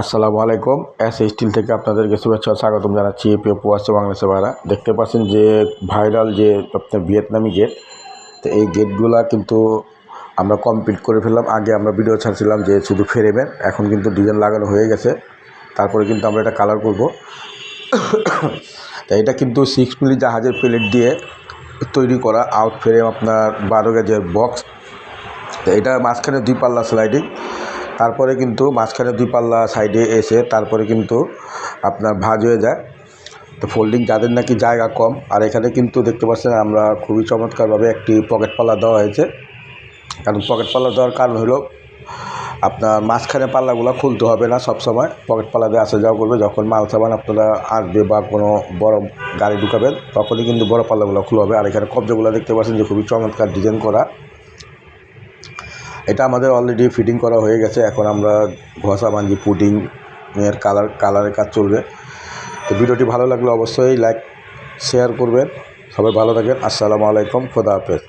আসসালামু আলাইকুম। S still থেকে আপনাদেরকে শুভেচ্ছা স্বাগতম জানাচ্ছি প্রিয় প্রবাসী বাংলাদেশের ভাইরা। দেখতে পাচ্ছেন যে ভাইরাল যে আপনার ভিয়েতনামি গেট তো এই গেটগুলা কিন্তু আমরা কমপ্লিট করে ফেললাম। আগে আমরা ভিডিও ছাড়ছিলাম যে শুধু ফ্রেমের, এখন কিন্তু ডিজাইন লাগানো হয়ে গেছে। তারপরে কিন্তু আমরা এটা কালার করব। তা এটা কিন্তু সিক্স মিলি জাহাজের প্লেট দিয়ে তৈরি করা আউট ফ্রেম আপনার বারো গেজের বক্স তো এটা মাঝখানে দুই পাল্লা স্লাইডিং তারপরে কিন্তু মাঝখানে দুই পাল্লা সাইডে এসে তারপরে কিন্তু আপনার ভাঁজ হয়ে যায়। তো ফোল্ডিং যাদের নাকি জায়গা কম, আর এখানে কিন্তু দেখতে পাচ্ছেন আমরা খুবই চমৎকারভাবে একটি পকেট পাল্লা দেওয়া হয়েছে। কারণ পকেট পাল্লা দেওয়ার কারণ হলো, আপনার মাঝখানে পাল্লাগুলো খুলতে হবে না সব সময় পকেট পাল্লা দিয়ে আসা যাওয়া করবে, যখন মাল সামান আপনারা আসবে বা কোনো বড় গাড়ি ঢুকাবেন, তখনই কিন্তু বড় পাল্লাগুলো খুলে হবে। আর এখানে কবজাগুলো দেখতে পাচ্ছেন যে খুবই চমৎকার ডিজাইন করা। এটা আমাদের অলরেডি ফিটিং করা হয়ে গেছে। এখন আমরা ঘষা বাঞ্জি পুটিং এর কালার কালারের কাজ চলবে। তো ভিডিওটি ভালো লাগলে অবশ্যই লাইক শেয়ার করবেন। সবাই ভালো থাকেন। আসসালামু আলাইকুম। খোদা হাফেজ।